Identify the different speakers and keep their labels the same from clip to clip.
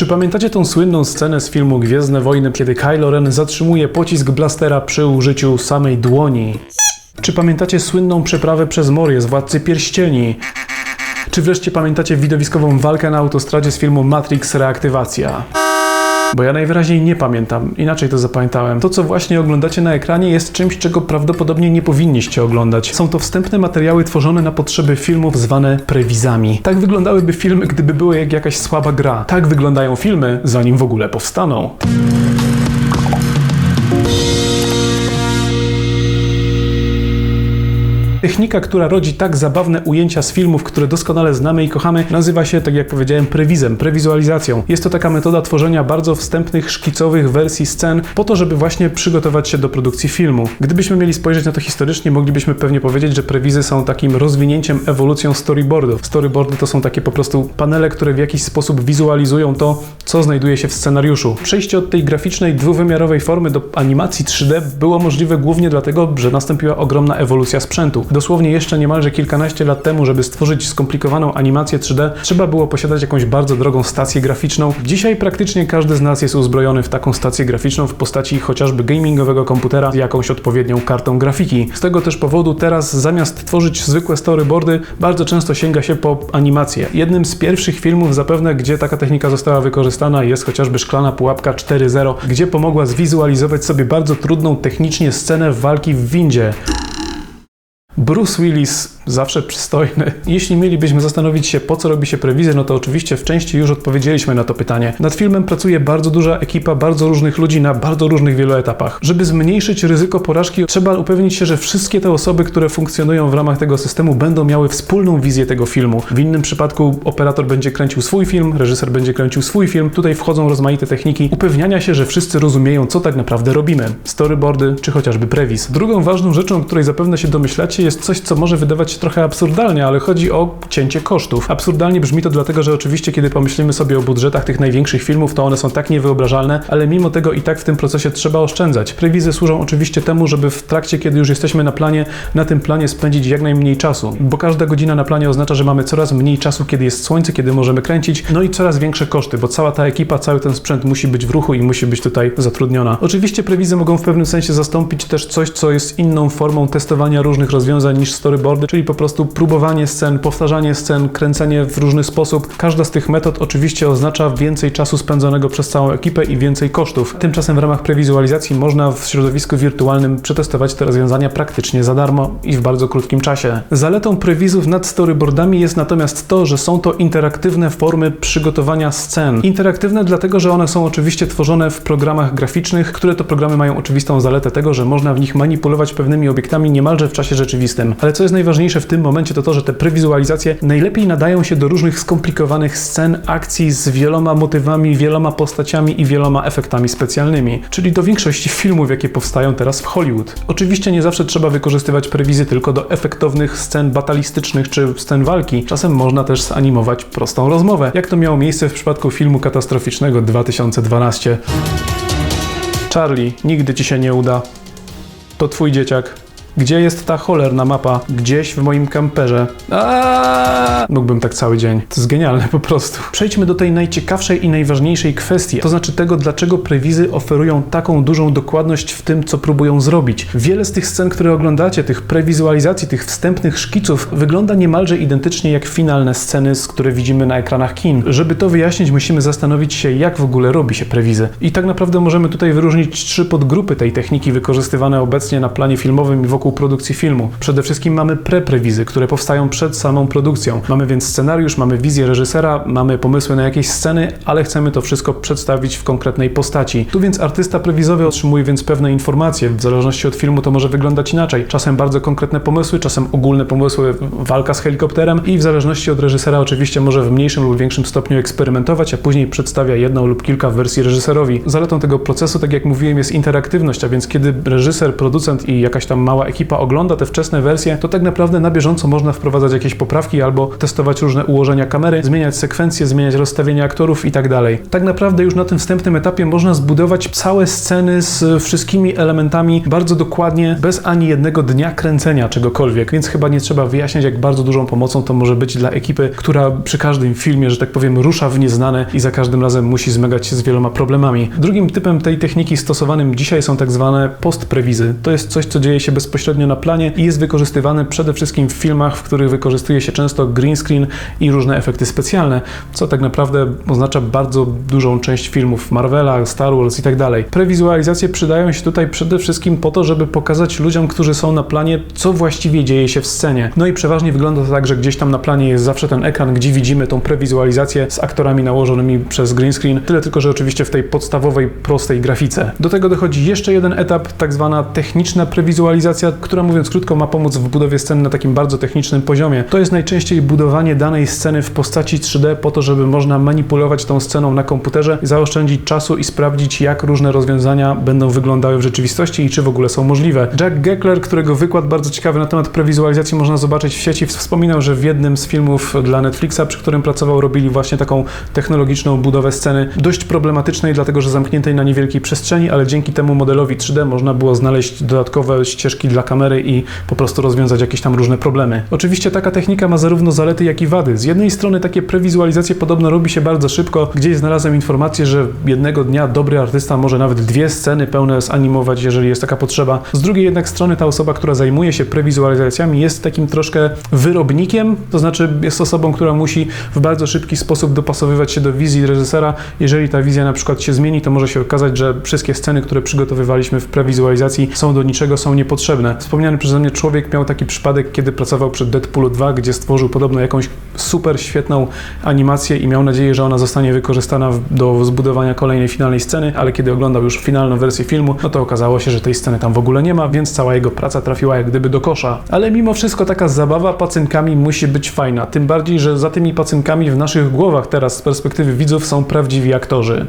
Speaker 1: Czy pamiętacie tą słynną scenę z filmu Gwiezdne Wojny, kiedy Kylo Ren zatrzymuje pocisk blastera przy użyciu samej dłoni? Czy pamiętacie słynną przeprawę przez Morię z Władcy Pierścieni? Czy wreszcie pamiętacie widowiskową walkę na autostradzie z filmu Matrix Reaktywacja? Bo ja najwyraźniej nie pamiętam, inaczej to zapamiętałem. To, co właśnie oglądacie na ekranie, jest czymś, czego prawdopodobnie nie powinniście oglądać. Są to wstępne materiały tworzone na potrzeby filmów zwane prewizami. Tak wyglądałyby filmy, gdyby były jak jakaś słaba gra. Tak wyglądają filmy, zanim w ogóle powstaną. Technika, która rodzi tak zabawne ujęcia z filmów, które doskonale znamy i kochamy, nazywa się, tak jak powiedziałem, prewizem, prewizualizacją. Jest to taka metoda tworzenia bardzo wstępnych, szkicowych wersji scen, po to, żeby właśnie przygotować się do produkcji filmu. Gdybyśmy mieli spojrzeć na to historycznie, moglibyśmy pewnie powiedzieć, że prewizy są takim rozwinięciem, ewolucją storyboardów. Storyboardy to są takie po prostu panele, które w jakiś sposób wizualizują to, co znajduje się w scenariuszu. Przejście od tej graficznej, dwuwymiarowej formy do animacji 3D było możliwe głównie dlatego, że nastąpiła ogromna ewolucja sprzętu. Dosłownie jeszcze niemalże kilkanaście lat temu, żeby stworzyć skomplikowaną animację 3D, trzeba było posiadać jakąś bardzo drogą stację graficzną. Dzisiaj praktycznie każdy z nas jest uzbrojony w taką stację graficzną w postaci chociażby gamingowego komputera z jakąś odpowiednią kartą grafiki. Z tego też powodu teraz zamiast tworzyć zwykłe storyboardy, bardzo często sięga się po animację. Jednym z pierwszych filmów zapewne, gdzie taka technika została wykorzystana jest chociażby Szklana Pułapka 4.0, gdzie pomogła zwizualizować sobie bardzo trudną technicznie scenę walki w windzie. Bruce Willis zawsze przystojny. Jeśli mielibyśmy zastanowić się, po co robi się prewizję, no to oczywiście w części już odpowiedzieliśmy na to pytanie. Nad filmem pracuje bardzo duża ekipa bardzo różnych ludzi na bardzo różnych wielu etapach. Żeby zmniejszyć ryzyko porażki, trzeba upewnić się, że wszystkie te osoby, które funkcjonują w ramach tego systemu, będą miały wspólną wizję tego filmu. W innym przypadku operator będzie kręcił swój film, reżyser będzie kręcił swój film. Tutaj wchodzą rozmaite techniki upewniania się, że wszyscy rozumieją, co tak naprawdę robimy. Storyboardy czy chociażby prewiz. Drugą ważną rzeczą, której zapewne się domyślacie, jest coś, co może wydawać się trochę absurdalnie, ale chodzi o cięcie kosztów. Absurdalnie brzmi to dlatego, że oczywiście, kiedy pomyślimy sobie o budżetach tych największych filmów, to one są tak niewyobrażalne, ale mimo tego i tak w tym procesie trzeba oszczędzać. Prewizy służą oczywiście temu, żeby w trakcie, kiedy już jesteśmy na planie, na tym planie spędzić jak najmniej czasu, bo każda godzina na planie oznacza, że mamy coraz mniej czasu, kiedy jest słońce, kiedy możemy kręcić, no i coraz większe koszty, bo cała ta ekipa, cały ten sprzęt musi być w ruchu i musi być tutaj zatrudniona. Oczywiście prewizy mogą w pewnym sensie zastąpić też coś, co jest inną formą testowania różnych rozwiązań niż storyboardy, czyli po prostu próbowanie scen, powtarzanie scen, kręcenie w różny sposób. Każda z tych metod oczywiście oznacza więcej czasu spędzonego przez całą ekipę i więcej kosztów. Tymczasem w ramach prewizualizacji można w środowisku wirtualnym przetestować te rozwiązania praktycznie za darmo i w bardzo krótkim czasie. Zaletą prewizów nad storyboardami jest natomiast to, że są to interaktywne formy przygotowania scen. Interaktywne dlatego, że one są oczywiście tworzone w programach graficznych, które to programy mają oczywistą zaletę tego, że można w nich manipulować pewnymi obiektami niemalże w czasie rzeczywistym. Ale co jest najważniejsze w tym momencie, to to, że te prewizualizacje najlepiej nadają się do różnych skomplikowanych scen, akcji z wieloma motywami, wieloma postaciami i wieloma efektami specjalnymi, czyli do większości filmów, jakie powstają teraz w Hollywood. Oczywiście nie zawsze trzeba wykorzystywać prewizy tylko do efektownych scen batalistycznych czy scen walki. Czasem można też zanimować prostą rozmowę, jak to miało miejsce w przypadku filmu katastroficznego 2012. Charlie, nigdy ci się nie uda. To twój dzieciak. Gdzie jest ta cholerna mapa? Gdzieś w moim kamperze. Aaaa! Mógłbym tak cały dzień. To jest genialne po prostu. Przejdźmy do tej najciekawszej i najważniejszej kwestii, to znaczy tego, dlaczego prewizy oferują taką dużą dokładność w tym, co próbują zrobić. Wiele z tych scen, które oglądacie, tych prewizualizacji, tych wstępnych szkiców, wygląda niemalże identycznie jak finalne sceny, z które widzimy na ekranach kin. Żeby to wyjaśnić, musimy zastanowić się, jak w ogóle robi się prewizy. I tak naprawdę możemy tutaj wyróżnić trzy podgrupy tej techniki wykorzystywane obecnie na planie filmowym i wokół produkcji filmu. Przede wszystkim mamy pre-prewizy, które powstają przed samą produkcją. Mamy więc scenariusz, mamy wizję reżysera, mamy pomysły na jakieś sceny, ale chcemy to wszystko przedstawić w konkretnej postaci. Tu więc artysta prewizowy otrzymuje więc pewne informacje. W zależności od filmu to może wyglądać inaczej. Czasem bardzo konkretne pomysły, czasem ogólne pomysły, walka z helikopterem i w zależności od reżysera oczywiście może w mniejszym lub większym stopniu eksperymentować, a później przedstawia jedną lub kilka wersji reżyserowi. Zaletą tego procesu, tak jak mówiłem, jest interaktywność, a więc kiedy reżyser, producent i jakaś tam mała ekipa ogląda te wczesne wersje, to tak naprawdę na bieżąco można wprowadzać jakieś poprawki albo testować różne ułożenia kamery, zmieniać sekwencje, zmieniać rozstawienie aktorów i tak dalej. Tak naprawdę już na tym wstępnym etapie można zbudować całe sceny z wszystkimi elementami bardzo dokładnie, bez ani jednego dnia kręcenia czegokolwiek, więc chyba nie trzeba wyjaśniać, jak bardzo dużą pomocą to może być dla ekipy, która przy każdym filmie, że tak powiem, rusza w nieznane i za każdym razem musi zmagać się z wieloma problemami. Drugim typem tej techniki stosowanym dzisiaj są tak zwane post-prewizy. To jest coś, co dzieje się bezpośrednio na planie i jest wykorzystywane przede wszystkim w filmach, w których wykorzystuje się często green screen i różne efekty specjalne, co tak naprawdę oznacza bardzo dużą część filmów Marvela, Star Wars i tak dalej. Prewizualizacje przydają się tutaj przede wszystkim po to, żeby pokazać ludziom, którzy są na planie, co właściwie dzieje się w scenie. No i przeważnie wygląda to tak, że gdzieś tam na planie jest zawsze ten ekran, gdzie widzimy tą prewizualizację z aktorami nałożonymi przez green screen, tyle tylko, że oczywiście w tej podstawowej, prostej grafice. Do tego dochodzi jeszcze jeden etap, tak zwana techniczna prewizualizacja, która mówiąc krótko ma pomóc w budowie sceny na takim bardzo technicznym poziomie. To jest najczęściej budowanie danej sceny w postaci 3D po to, żeby można manipulować tą sceną na komputerze, zaoszczędzić czasu i sprawdzić, jak różne rozwiązania będą wyglądały w rzeczywistości i czy w ogóle są możliwe. Jack Geckler, którego wykład bardzo ciekawy na temat prewizualizacji można zobaczyć w sieci, wspominał, że w jednym z filmów dla Netflixa, przy którym pracował, robili właśnie taką technologiczną budowę sceny, dość problematycznej, dlatego że zamkniętej na niewielkiej przestrzeni, ale dzięki temu modelowi 3D można było znaleźć dodatkowe ścieżki dla kamery i po prostu rozwiązać jakieś tam różne problemy. Oczywiście taka technika ma zarówno zalety, jak i wady. Z jednej strony takie prewizualizacje podobno robi się bardzo szybko. Gdzieś znalazłem informację, że jednego dnia dobry artysta może nawet dwie sceny pełne zanimować, jeżeli jest taka potrzeba. Z drugiej jednak strony ta osoba, która zajmuje się prewizualizacjami jest takim troszkę wyrobnikiem, to znaczy jest osobą, która musi w bardzo szybki sposób dopasowywać się do wizji reżysera. Jeżeli ta wizja na przykład się zmieni, to może się okazać, że wszystkie sceny, które przygotowywaliśmy w prewizualizacji są do niczego, są niepotrzebne. Wspomniany przeze mnie człowiek miał taki przypadek, kiedy pracował przy Deadpoolu 2, gdzie stworzył podobno jakąś super świetną animację i miał nadzieję, że ona zostanie wykorzystana do zbudowania kolejnej finalnej sceny, ale kiedy oglądał już finalną wersję filmu, no to okazało się, że tej sceny tam w ogóle nie ma, więc cała jego praca trafiła jak gdyby do kosza. Ale mimo wszystko taka zabawa pacynkami musi być fajna, tym bardziej, że za tymi pacynkami w naszych głowach teraz z perspektywy widzów są prawdziwi aktorzy.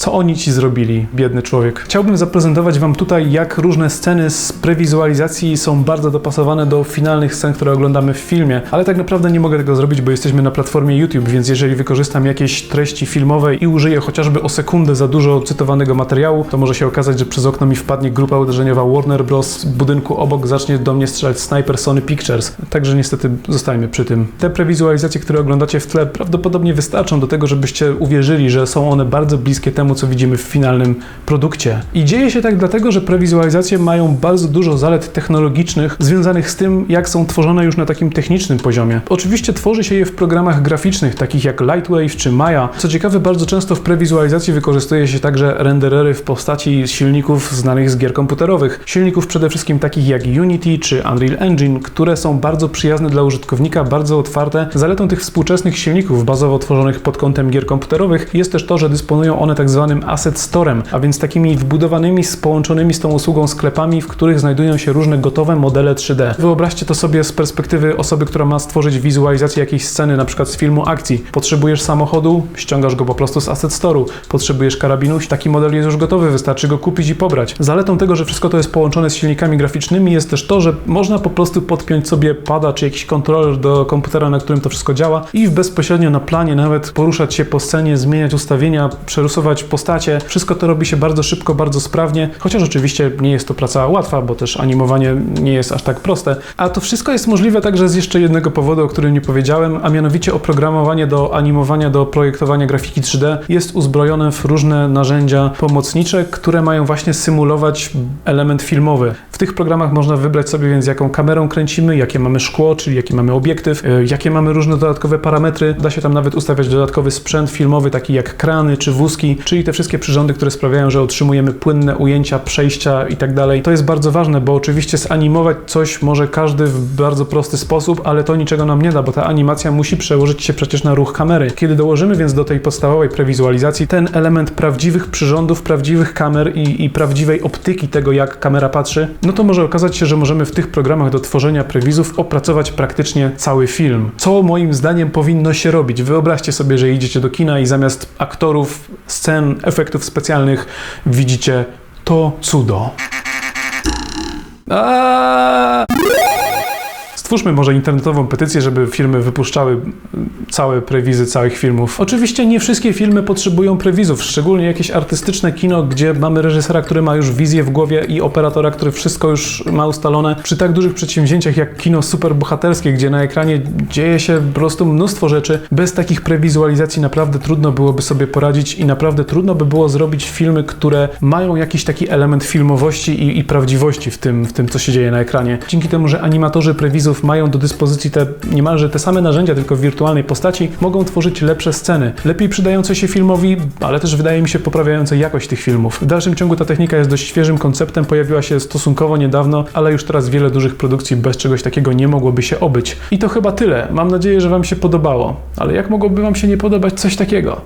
Speaker 1: Co oni ci zrobili, biedny człowiek? Chciałbym zaprezentować Wam tutaj, jak różne sceny z prewizualizacji są bardzo dopasowane do finalnych scen, które oglądamy w filmie, ale tak naprawdę nie mogę tego zrobić, bo jesteśmy na platformie YouTube, więc jeżeli wykorzystam jakieś treści filmowe i użyję chociażby o sekundę za dużo cytowanego materiału, to może się okazać, że przez okno mi wpadnie grupa uderzeniowa Warner Bros. w budynku obok zacznie do mnie strzelać Sniper Sony Pictures. Także niestety zostajmy przy tym. Te prewizualizacje, które oglądacie w tle, prawdopodobnie wystarczą do tego, żebyście uwierzyli, że są one bardzo bliskie temu, co widzimy w finalnym produkcie. I dzieje się tak dlatego, że prewizualizacje mają bardzo dużo zalet technologicznych związanych z tym, jak są tworzone już na takim technicznym poziomie. Oczywiście tworzy się je w programach graficznych, takich jak Lightwave czy Maya. Co ciekawe, bardzo często w prewizualizacji wykorzystuje się także renderery w postaci silników znanych z gier komputerowych. Silników przede wszystkim takich jak Unity czy Unreal Engine, które są bardzo przyjazne dla użytkownika, bardzo otwarte. Zaletą tych współczesnych silników bazowo tworzonych pod kątem gier komputerowych jest też to, że dysponują one tak zwanym asset storem, a więc takimi wbudowanymi, połączonymi z tą usługą sklepami, w których znajdują się różne gotowe modele 3D. Wyobraźcie to sobie z perspektywy osoby, która ma stworzyć wizualizację jakiejś sceny, na przykład z filmu akcji. Potrzebujesz samochodu, ściągasz go po prostu z asset storu. Potrzebujesz karabinu, taki model jest już gotowy, wystarczy go kupić i pobrać. Zaletą tego, że wszystko to jest połączone z silnikami graficznymi jest też to, że można po prostu podpiąć sobie pada czy jakiś kontroler do komputera, na którym to wszystko działa i bezpośrednio na planie nawet poruszać się po scenie, zmieniać ustawienia, przerysować postacie. Wszystko to robi się bardzo szybko, bardzo sprawnie, chociaż oczywiście nie jest to praca łatwa, bo też animowanie nie jest aż tak proste. A to wszystko jest możliwe także z jeszcze jednego powodu, o którym nie powiedziałem, a mianowicie oprogramowanie do animowania, do projektowania grafiki 3D jest uzbrojone w różne narzędzia pomocnicze, które mają właśnie symulować element filmowy. W tych programach można wybrać sobie więc jaką kamerą kręcimy, jakie mamy szkło, czyli jaki mamy obiektyw, y, jakie mamy różne dodatkowe parametry. Da się tam nawet ustawiać dodatkowy sprzęt filmowy, taki jak krany czy wózki, czyli te wszystkie przyrządy, które sprawiają, że otrzymujemy płynne ujęcia, przejścia i tak dalej. To jest bardzo ważne, bo oczywiście zanimować coś może każdy w bardzo prosty sposób, ale to niczego nam nie da, bo ta animacja musi przełożyć się przecież na ruch kamery. Kiedy dołożymy więc do tej podstawowej prewizualizacji ten element prawdziwych przyrządów, prawdziwych kamer i, i prawdziwej optyki tego, jak kamera patrzy, no to może okazać się, że możemy w tych programach do tworzenia prewizów opracować praktycznie cały film. Co moim zdaniem powinno się robić? Wyobraźcie sobie, że idziecie do kina i zamiast aktorów, scen, efektów specjalnych widzicie to cudo. Aaaa! Stwórzmy może internetową petycję, żeby firmy wypuszczały całe prewizy całych filmów. Oczywiście nie wszystkie filmy potrzebują prewizów, szczególnie jakieś artystyczne kino, gdzie mamy reżysera, który ma już wizję w głowie i operatora, który wszystko już ma ustalone. Przy tak dużych przedsięwzięciach jak kino superbohaterskie, gdzie na ekranie dzieje się po prostu mnóstwo rzeczy, bez takich prewizualizacji naprawdę trudno byłoby sobie poradzić i naprawdę trudno by było zrobić filmy, które mają jakiś taki element filmowości i, i prawdziwości w tym, w tym, co się dzieje na ekranie. Dzięki temu, że animatorzy prewizów mają do dyspozycji te niemalże te same narzędzia, tylko w wirtualnej postaci, mogą tworzyć lepsze sceny, lepiej przydające się filmowi, ale też wydaje mi się poprawiające jakość tych filmów. W dalszym ciągu ta technika jest dość świeżym konceptem, pojawiła się stosunkowo niedawno, ale już teraz wiele dużych produkcji bez czegoś takiego nie mogłoby się obyć. I to chyba tyle. Mam nadzieję, że Wam się podobało. Ale jak mogłoby Wam się nie podobać coś takiego?